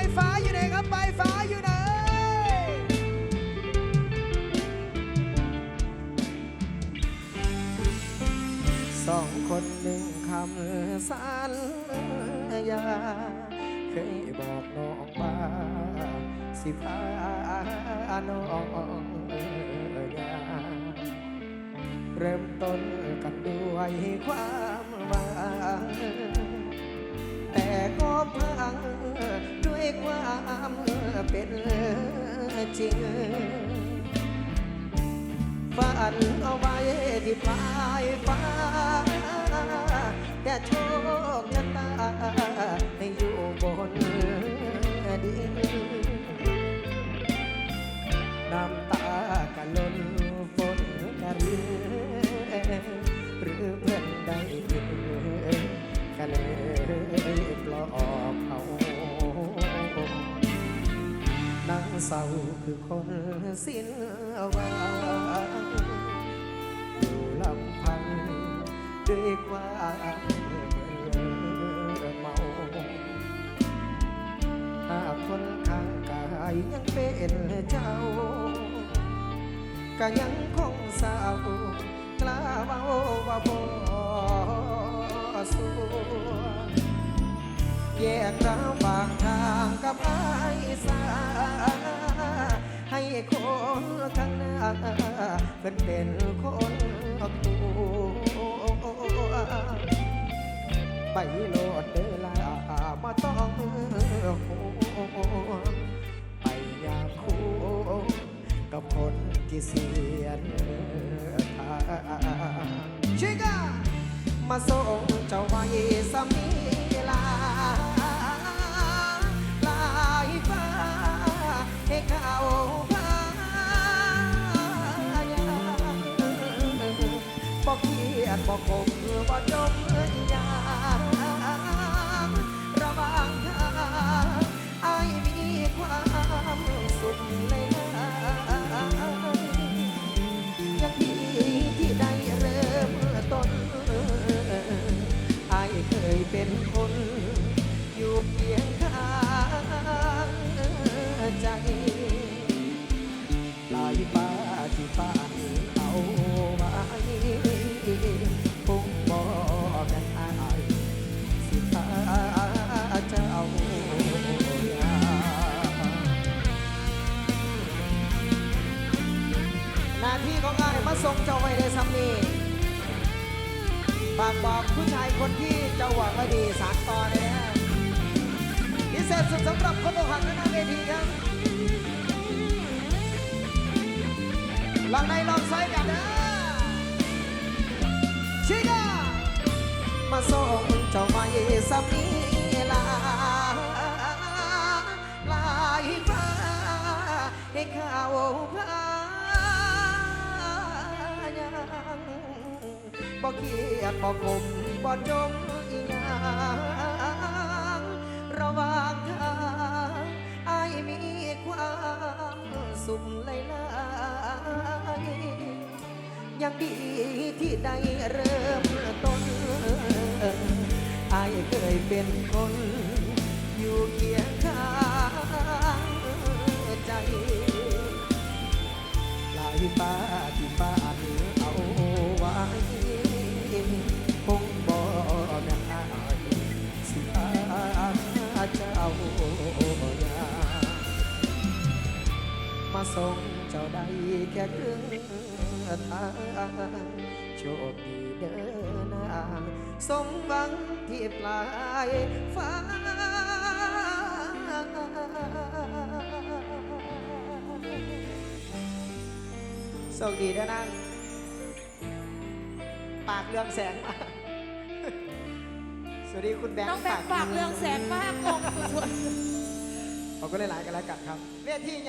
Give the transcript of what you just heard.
ายฟ้าอยู่ไหนครับปลายฟ้าอยู่ไหนสองคนหนึ่งคำสัญญาเคยบอกน้องว่าสิพาน้องยาเริ่มต้นกันด้วยความหวังแต่ก็พา เป็นจริง ฝันเอาไว้ที่ปลายฟ้า แต่โชคชะตาให้อยู่บนดินน้ำตากะล้นฝนกะรินหรือเพื่อนได้ยินก็เลย เศร้าคือคนสิ้นหวังอยู่ลำพังด้วยความเมาหากคนข้างกายยังเป็นเจ้า ก็ยังคงเศร้ากล้าเบาว่าบ่สู้แยกเราบางทาง เป็นเป็นคนตัวไปโลดเดลามาต้องห่วงไปอยากคู่กับคนที่เสียนทางชิกามาส่ง บอกเกลียดบอกคมเพื่อบ่จมเอ้ยยา ที่ของอายมาส่งเจ้าไว้ในซ้ำนี้ฝากบอกผู้ชายคนที่เจ้าหวังไว้ดีสารต่อเลยนะพิเศษสุดสำหรับคนอกหักและหน้าเวทีครับลองในลองไซส์กันนะชิกามาส่งเจ้าไว้สามี บ่เครียดบ่กลมบ่จมอีหยังระหว่างทางอายมีความสุขหลายๆยังดีที่ได้เริ่มต้นอายเคยเป็นคนอยู่เคียงข้างใจลายฟ้าที่ฟ้าายามาส่งเจ้าได้แค่ครึ่งทางโชคดีเดินนางสมหวังที่ปลายฟ้าโชคดีเด้วยนะปากเรื่องแสงมา สวัสดีคุณแบงค์น้องแบงค์ฝากเรื่องแสนมากงงสุดๆ ขอบคุณหลายๆกันแล้วกันครับเวทีใหญ่